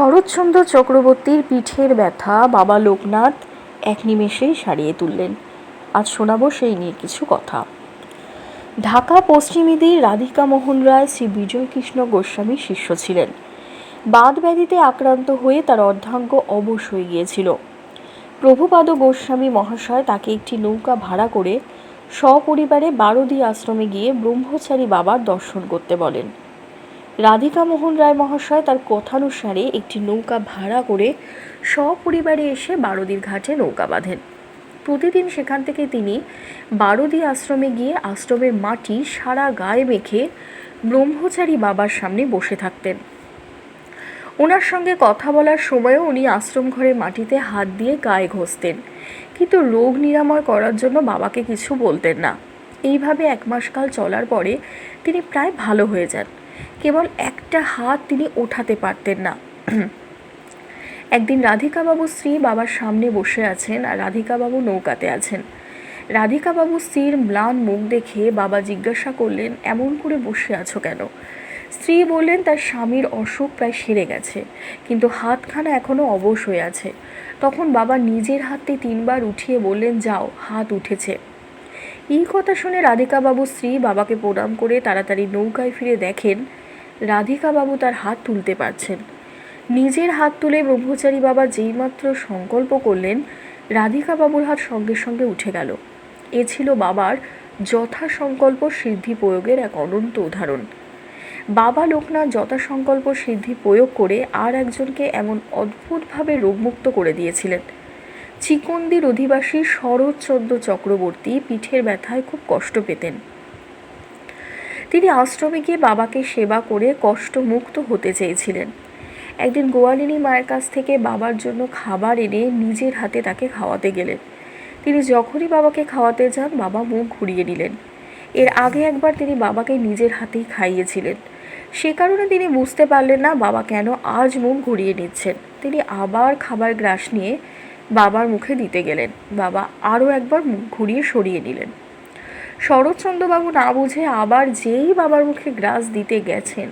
শরৎচন্দ্র চক্রবর্তীর পিঠের ব্যথা বাবা লোকনাথ এক নিমেষেই সারিয়ে তুললেন। আজ শোনাবো সেই নিয়ে কিছু কথা। ঢাকা পশ্চিমীদের রাধিকা মোহন রায়, শ্রী বিজয়কৃষ্ণ গোস্বামীর শিষ্য ছিলেন। বাদ ব্যাধিতে আক্রান্ত হয়ে তার অর্ধাঙ্গ অবশ হয়ে গিয়েছিল। প্রভুপাদ গোস্বামী মহাশয় তাকে একটি নৌকা ভাড়া করে সপরিবারে বারোদি আশ্রমে গিয়ে ব্রহ্মচারী বাবার দর্শন করতে বলেন। রাধিকা মোহন রায় মহাশয় তার কথানুসারে একটি নৌকা ভাড়া করে সপরিবারে এসে বারোদির ঘাটে নৌকা বাঁধেন। প্রতিদিন সেখান থেকে তিনি বারোদি আশ্রমে গিয়ে আশ্রমের মাটি সারা গায়ে মেখে ব্রহ্মচারী বাবার সামনে বসে থাকতেন। ওনার সঙ্গে কথা বলার সময়ও উনি আশ্রম ঘরে মাটিতে হাত দিয়ে গায়ে ঘষতেন। কিন্তু রোগ নিরাময় করার জন্য বাবাকে কিছু বলতেন না। এইভাবে এক মাসকাল চলার পরে তিনি প্রায় ভালো হয়ে যান। কেবল একটা হাত তিনি ওঠাতে পারতেন না। একদিন রাধিকাবাবু স্ত্রী বাবার সামনে বসে আছেন আর রাধিকাবাবু নৌকাতে আছেন। রাধিকাবাবু স্ত্রীর ম্লান মুখ দেখে বাবা জিজ্ঞাসা করলেন, এমন করে বসে আছো কেন? স্ত্রী বললেন, তার স্বামীর অসুখ প্রায় সেরে গেছে, কিন্তু হাতখানা এখনও অবশ হয়ে আছে। তখন বাবা নিজের হাতে তিনবার উঠিয়ে বললেন, যাও, হাত উঠেছে। এই কথা শুনে রাধিকাবাবু স্ত্রী বাবাকে প্রণাম করে তাড়াতাড়ি নৌকায় ফিরে দেখেন রাধিকাবাবু তার হাত তুলতে পারছেন। নিজের হাত তুলে ব্রহ্মচারী বাবা যেইমাত্র সংকল্প করলেন, রাধিকাবাবুর হাত সঙ্গে সঙ্গে উঠে গেল। এ ছিল বাবার যথা সংকল্প সিদ্ধি প্রয়োগের এক অনন্ত উদাহরণ। বাবা লোকনাথ যথাসংকল্প সিদ্ধি প্রয়োগ করে আর একজনকে এমন অদ্ভুতভাবে রোগমুক্ত করে দিয়েছিলেন। চিকন্দির অধিবাসী শরৎচন্দ্র চক্রবর্তী পিঠের ব্যথায় খুব কষ্ট পেতেন। তিনি আশ্রমে গিয়ে বাবাকে সেবা করে কষ্টমুক্ত হতে চেয়েছিলেন। একদিন গোয়ালিনী মায়ের কাছ থেকে বাবার জন্য খাবার এনে নিজের হাতে তাকে খাওয়াতে গেলেন। তিনি যখনই বাবাকে খাওয়াতে যান, বাবা মুখ ঘুরিয়ে নিলেন। এর আগে একবার তিনি বাবাকে নিজের হাতেই খাইয়েছিলেন। সে কারণে তিনি বুঝতে পারলেন না বাবা কেন আজ মুখ ঘুরিয়ে নিচ্ছেন। তিনি আবার খাবার গ্রাস নিয়ে বাবার মুখে দিতে গেলেন। বাবা আরও একবার মুখ ঘুরিয়ে সরিয়ে নিলেন। শরৎচন্দ্রবাবু না বুঝে আবার যেই বাবার মুখে গ্রাস দিতে গেছেন,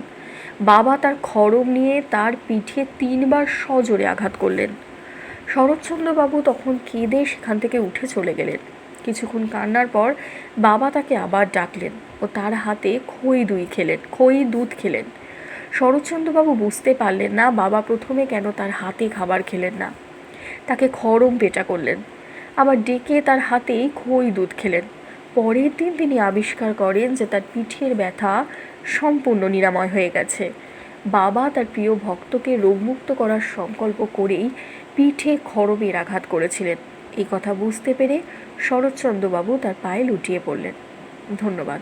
বাবা তার খড়ম নিয়ে তার পিঠে তিনবার সজোরে আঘাত করলেন। শরৎচন্দ্রবাবু তখন কেঁদে সেখান থেকে উঠে চলে গেলেন। কিছুক্ষণ কান্নার পর বাবা তাকে আবার ডাকলেন ও তার হাতে খই দুই খেলেন, খই দুধ খেলেন। শরৎচন্দ্রবাবু বুঝতে পারলেন না বাবা প্রথমে কেন তার হাতে খাবার খেলেন না। তাকে পেটা করলেন। আবার ডেকে তার হাতেই খই দুধ খেলেন। পরের দিন তিনি আবিষ্কার করেন যে তার পিঠের ব্যথা সম্পূর্ণ নিরাময় হয়ে গেছে। বাবা তার প্রিয় ভক্তকে রোগমুক্ত করার সংকল্প করেই পিঠে খরবের আঘাত করেছিলেন। এই কথা বুঝতে পেরে শরৎচন্দ্রবাবু তার পায়ে লুটিয়ে পড়লেন। ধন্যবাদ।